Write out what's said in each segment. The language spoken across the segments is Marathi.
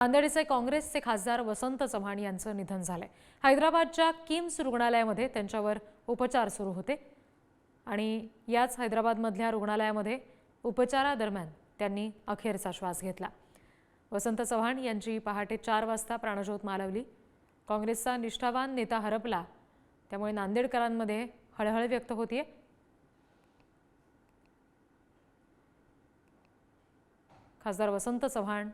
नांदेडचे काँग्रेसचे खासदार वसंत चव्हाण यांचं निधन झालंय. हैदराबादच्या किम्स रुग्णालयामध्ये त्यांच्यावर उपचार सुरू होते. आणि याच हैदराबादमधल्या रुग्णालयामध्ये उपचारादरम्यान त्यांनी अखेरचा श्वास घेतला. वसंत चव्हाण यांची पहाटे चार वाजता प्राणज्योत मालवली. काँग्रेसचा निष्ठावान नेता हरपला. त्यामुळे नांदेडकरांमध्ये हळहळ व्यक्त होतीये. खासदार वसंत चव्हाण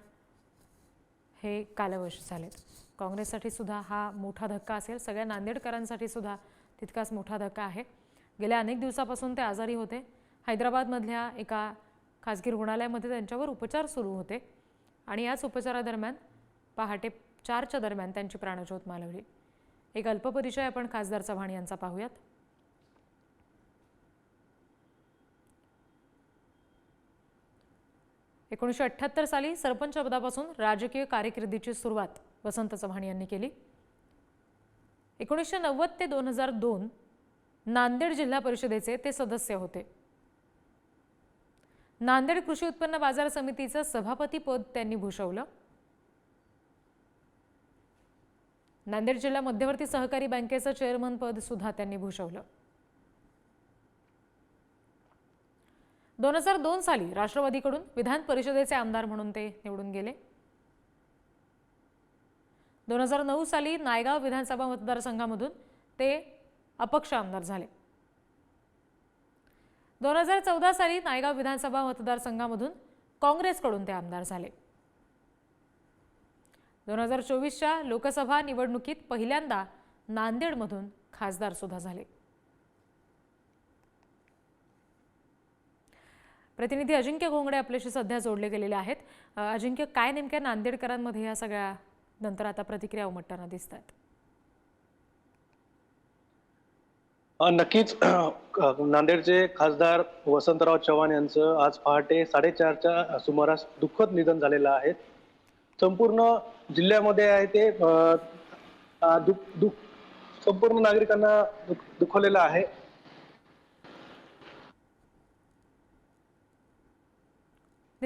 हे कालवश झालेत. काँग्रेससाठी सुद्धा हा मोठा धक्का असेल. सगळ्या नांदेडकरांसाठी सुद्धा तितकाच मोठा धक्का आहे. गेल्या अनेक दिवसापासून ते आजारी होते. हैदराबादमधल्या एका खाजगी रुग्णालयामध्ये त्यांच्यावर उपचार सुरू होते. आणि याच उपचारादरम्यान पहाटे चारच्या दरम्यान त्यांची प्राणज्योत मालवली. एक अल्पपरिचय आपण खासदार चव्हाण यांचा पाहूयात. एकोणीसशे अठ्ठ्याहत्तर साली सरपंच पदापासून राजकीय कारकिर्दीची सुरुवात वसंत चव्हाण यांनी केली. एकोणीसशे नव्वद ते दोन हजार दोन नांदेड जिल्हा परिषदेचे ते सदस्य होते. नांदेड कृषी उत्पन्न बाजार समितीचं सभापती पद त्यांनी भूषवलं. नांदेड जिल्हा मध्यवर्ती सहकारी बँकेचं चेअरमन पद सुद्धा त्यांनी भूषवलं. दोन हजार दोन साली राष्ट्रवादीकडून विधान परिषदेचे आमदार म्हणून ते निवडून गेले. दोन हजार नऊ साली नायगाव विधानसभा मतदारसंघामधून ते अपक्ष आमदार झाले. दोन हजार चौदा साली नायगाव विधानसभा मतदारसंघामधून काँग्रेसकडून ते आमदार झाले. दोन हजार चोवीसच्या लोकसभा निवडणुकीत पहिल्यांदा नांदेडमधून खासदार सुद्धा झाले. प्रतिनिधी अजिंक्य घोंगडे आपल्याशी सध्या जोडले गेलेले आहेत. अजिंक्य काय नेमक्या नांदेडकरांमध्ये या सगळ्या नंतर आता प्रतिक्रिया उमटताना दिसत आहेत नक्कीच. नांदेडचे खासदार वसंतराव चव्हाण यांचं आज पहाटे साडेचारच्या सुमारास दुःखद निधन झालेलं आहे. संपूर्ण जिल्ह्यामध्ये आहे ते संपूर्ण नागरिकांना दुखवलेलं आहे.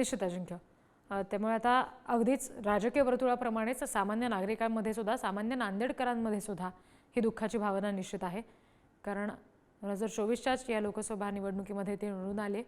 निश्चित अजिंक्य त्यामुळे आता अगदीच राजकीय वर्तुळाप्रमाणेच सामान्य नागरिकांमध्ये सुद्धा सामान्य नांदेडकरांमध्ये सुद्धा ही दुःखाची भावना निश्चित आहे. कारण दोन हजार चोवीसच्याच या लोकसभा निवडणुकीमध्ये ते निवडून आले.